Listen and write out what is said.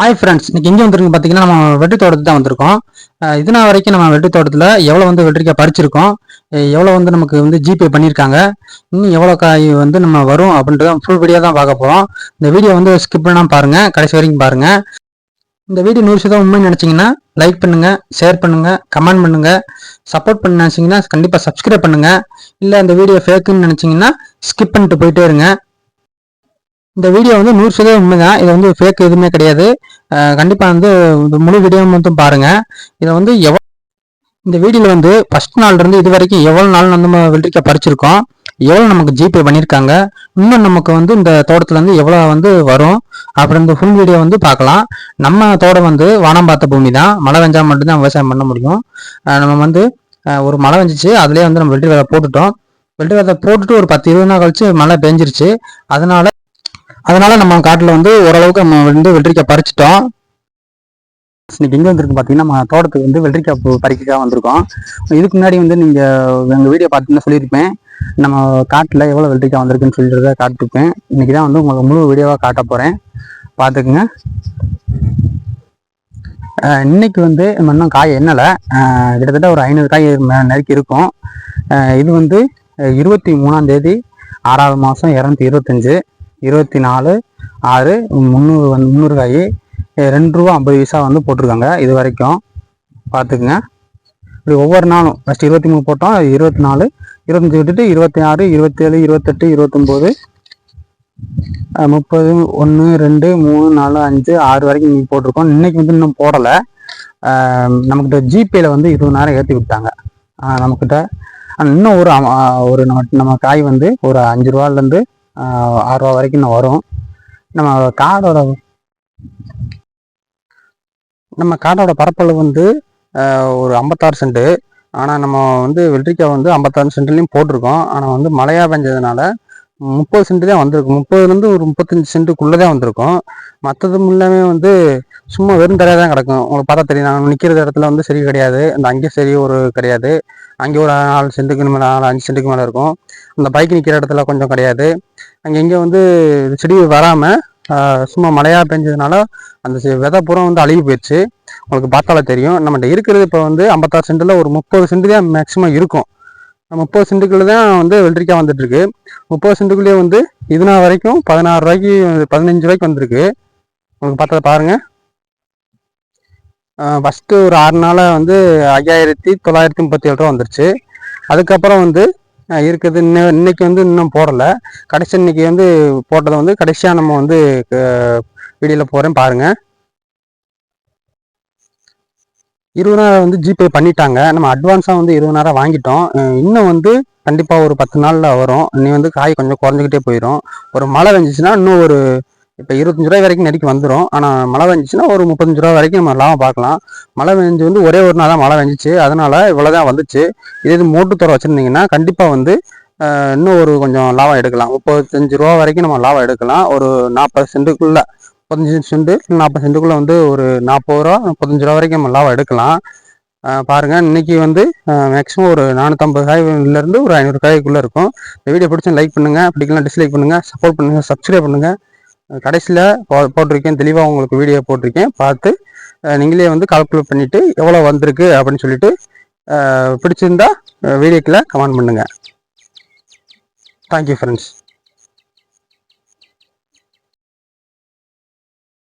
Hi friends இன்னைக்கு எங்கே வந்திருக்கு பார்த்தீங்கன்னா நம்ம வெற்றி தோட்டத்துக்கு தான் வந்திருக்கோம். இதுனா வரைக்கும் நம்ம வெற்றி தோட்டத்தில் எவ்வளோ வந்து வெற்றிக்காய் பறிச்சிருக்கோம். எவ்வளோ வந்து நமக்கு வந்து ஜிபே பண்ணியிருக்காங்க இன்னும் எவ்வளோ காய் வந்து நம்ம வரும் அப்படின்றத ஃபுல் வீடியோ தான் பார்க்க போகிறோம் இந்த வீடியோ வந்து ஸ்கிப் பண்ணாமல் பாருங்கள் கடைசி வரைக்கும் பாருங்கள் இந்த வீடியோ நூறு சதவீதம் உண்மை நினச்சிங்கன்னா லைக் பண்ணுங்கள் ஷேர் பண்ணுங்கள் கமெண்ட் பண்ணுங்கள் சப்போர்ட் பண்ண நினச்சிங்கன்னா கண்டிப்பாக சப்ஸ்கிரைப் பண்ணுங்கள் இல்லை இந்த வீடியோ ஃபேக்குன்னு நினச்சிங்கன்னா ஸ்கிப் பண்ணிட்டு போயிட்டே இருங்க. இந்த வீடியோ வந்து நூறு சதவீதம் உண்மைதான். இது வந்து ஃபேக் எதுவுமே கிடையாது. கண்டிப்பாக வந்து இந்த முழு வீடியோ மட்டும் பாருங்கள் இதை வந்து எவ்வளோ இந்த வீடியோவில் வந்து ஃபர்ஸ்ட் நாள்லேருந்து இது வரைக்கும் எவ்வளோ நாள் வந்து நம்ம வெள்ளரிக்காய் பறிச்சிருக்கோம்? எவ்வளோ நமக்கு ஜிபே பண்ணியிருக்காங்க இன்னும் நமக்கு வந்து இந்த தோட்டத்துலேருந்து எவ்வளோ வந்து வரும்? அப்புறம் இந்த ஃபுல் வீடியோ வந்து பார்க்கலாம். நம்ம தோட்டம் வந்து வானம் பார்த்த பூமி தான் மழை வெஞ்சால் மட்டும்தான் விவசாயம் பண்ண முடியும். நம்ம வந்து ஒரு மழை வெஞ்சிச்சு அதுலேயே வந்து நம்ம வெள்ளரி விதை போட்டுட்டோம். வெள்ளரி விதை போட்டுட்டு ஒரு பத்து இருபது நாள் கழிச்சு மழை பெஞ்சிருச்சு. அதனால அதனால நம்ம காட்டில் வந்து ஓரளவுக்கு நம்ம வந்து வெள்ளரிக்காய் பறிச்சிட்டோம். இன்னைக்கு எங்கே வந்திருக்கு பார்த்தீங்கன்னா நம்ம தோட்டத்துக்கு வந்து வெள்ளரிக்காய் பறிக்காக வந்திருக்கோம். இதுக்கு முன்னாடி வந்து நீங்கள் எங்கள் வீடியோ பார்த்தீங்கன்னா சொல்லியிருப்பேன். நம்ம காட்டில் எவ்வளோ வெள்ளரிக்காய் வந்திருக்குன்னு சொல்லிட்டு காட்டிருப்பேன். இன்னைக்கு தான் வந்து உங்களுக்கு முழு வீடியோவாக காட்ட போகிறேன் பார்த்துக்குங்க. இன்னைக்கு வந்து நம்ம இன்னும் காய் எண்ணலை. கிட்டத்தட்ட ஒரு ஐநூறு காய் மே- நெருக்கி இருக்கும். இது வந்து இருபத்தி மூணாம் தேதி ஆறாவது மாதம் இரநூத்தி இருபத்தஞ்சு. இருபத்தி நாலு ஆறு முந்நூறு வந்து முந்நூறு காய் ரெண்டு ரூபா ஐம்பது பைசா வந்து போட்டிருக்காங்க. இது வரைக்கும் பார்த்துக்குங்க. இப்படி ஒவ்வொரு நாளும் ஃபஸ்ட் இருபத்தி மூணு போட்டோம் இருபத்தி நாலு இருபத்தஞ்சி விட்டுட்டு இருபத்தி ஆறு இருபத்தேழு இருபத்தெட்டு இருபத்தொம்போது முப்பது ஒன்று ரெண்டு மூணு நாலு அஞ்சு ஆறு வரைக்கும் நீங்கள் போட்டிருக்கோம். இன்னைக்கு வந்து இன்னும் போடலை. நம்மக்கிட்ட ஜிபேல வந்து இருபதாயிரம் ஏற்றி விட்டாங்க. நம்மக்கிட்ட இன்னும் ஒரு ஒரு நம்ம நம்ம காய் வந்து ஒரு அஞ்சு ரூபாலேருந்து ஆறுரூவா வரைக்கும் வரும். நம்ம காடோட நம்ம காடோட பரப்பளவு வந்து ஒரு ஐம்பத்தாறு சென்ட்டு ஆனால் நம்ம வந்து வெள்ளரிக்காய் வந்து ஐம்பத்தாறு சென்ட்லேயும் போட்டிருக்கோம். ஆனால் வந்து மழையாக பெஞ்சதுனால முப்பது சென்ட் தான் வந்திருக்கும். முப்பதுலேருந்து ஒரு முப்பத்தஞ்சு சென்ட்டுக்குள்ளே தான் வந்திருக்கும். மற்றது எல்லாமே வந்து சும்மா வெறும் தரையாக தான் கிடக்கும். உங்களுக்கு பார்த்தா தெரியும். நாங்கள் நிற்கிற இடத்துல வந்து சரி கிடையாது. அந்த அங்கே சரி ஒரு கிடையாது. அங்கே ஒரு நாலு சென்ட்டுக்கு மேலே நாலு அஞ்சு சென்ட்டுக்கு மேலே இருக்கும். அந்த பைக் நிற்கிற இடத்துல கொஞ்சம் கிடையாது. அங்கே இங்கே வந்து செடி வராமல் சும்மா மழையாக பெஞ்சதுனால அந்த செ- விதை பூரா வந்து அழுகி போயிடுச்சு உங்களுக்கு பார்த்தாலே தெரியும். நம்மகிட்ட இருக்கிறது இப்போ வந்து ஐம்பத்தாறு சென்ட்டில் ஒரு முப்பது சென்ட் தான் மேக்ஸிமம் இருக்கும். முப்பது சென்ட்டுக்குள்ளே தான் வந்து வெள்ளரிக்காய் வந்துட்டுருக்கு. முப்பது சென்ட்டுக்குள்ளேயே வந்து இது நாள் வரைக்கும் பதினாறு ரூபாய்க்கு பதினஞ்சு ரூபாய்க்கு வந்திருக்கு. உங்களுக்கு பார்த்ததை பாருங்க. ஃபஸ்ட்டு ஒரு ஆறு நாளாக வந்து ஐயாயிரத்தி தொள்ளாயிரத்தி முப்பத்தி ஏழு ரூபா வந்துருச்சு. அதுக்கப்புறம் வந்து இருக்குது இன்ன இன்னைக்கு வந்து இன்னும் போடலை. கடைசி இன்னைக்கு வந்து போட்டதை வந்து கடைசியாக நம்ம வந்து வீடியோவில் போகிறேன் பாருங்கள் இருபதாயிரம் வந்து ஜிபே பண்ணிட்டாங்க. நம்ம அட்வான்ஸாக வந்து இருபதாயிரம் வாங்கிட்டோம். இன்னும் வந்து கண்டிப்பாக ஒரு பத்து நாளில் வரும். நீ வந்து காய் கொஞ்சம் குறைஞ்சிக்கிட்டே போயிடும் ஒரு மழை வந்துச்சுன்னா இன்னும் ஒரு இப்போ இருபத்தஞ்சு ரூபாய் வரைக்கும் நெருக்கி வந்துடும் ஆனால் மழை வந்துச்சுன்னா ஒரு முப்பத்தஞ்சு ரூபா வரைக்கும் நம்ம லாபம் பார்க்கலாம். மழை வெஞ்சு வந்து ஒரே ஒரு நாள் தான் மழை வெஞ்சிச்சு இவ்வளோ தான் வந்துச்சு. இதே இது மோட்டு துறை வச்சுருந்தீங்கன்னா கண்டிப்பாக வந்து இன்னும் ஒரு கொஞ்சம் லாபம் எடுக்கலாம். முப்பத்தஞ்சு ரூபா வரைக்கும் நம்ம லாபம் எடுக்கலாம். ஒரு நாற்பது சென்ட்டுக்குள்ளே முப்பத்தஞ்சு சென்ட் நாற்பது சென்ட்டுக்குள்ளே வந்து ஒரு நாற்பது ரூபா முப்பத்தஞ்சு ரூபா வரைக்கும் நம்ம லாபம் எடுக்கலாம். பாருங்கள் இன்றைக்கி இன்னைக்கு வந்து மேக்ஸிமம் ஒரு நானூற்றம்பது காய்லேருந்து ஒரு ஐநூறு காய்க்குள்ளே இருக்கும். இந்த வீடியோ பிடிச்சி லைக் பண்ணுங்கள் பிடிக்கலாம் டிஸ்லைக் பண்ணுங்கள் சப்போர்ட் பண்ணுங்கள் சப்ஸ்கிரைப் பண்ணுங்கள் கடைசியில் போ போட்டிருக்கேன் தெளிவாக உங்களுக்கு வீடியோ போட்டிருக்கேன். பார்த்து நீங்களே வந்து கால்குலேட் பண்ணிவிட்டு எவ்வளோ வந்திருக்கு அப்படின்னு சொல்லிட்டு பிடிச்சிருந்தா வீடியோக்கில் கமெண்ட் பண்ணுங்கள் தேங்க்யூ ஃப்ரெண்ட்ஸ்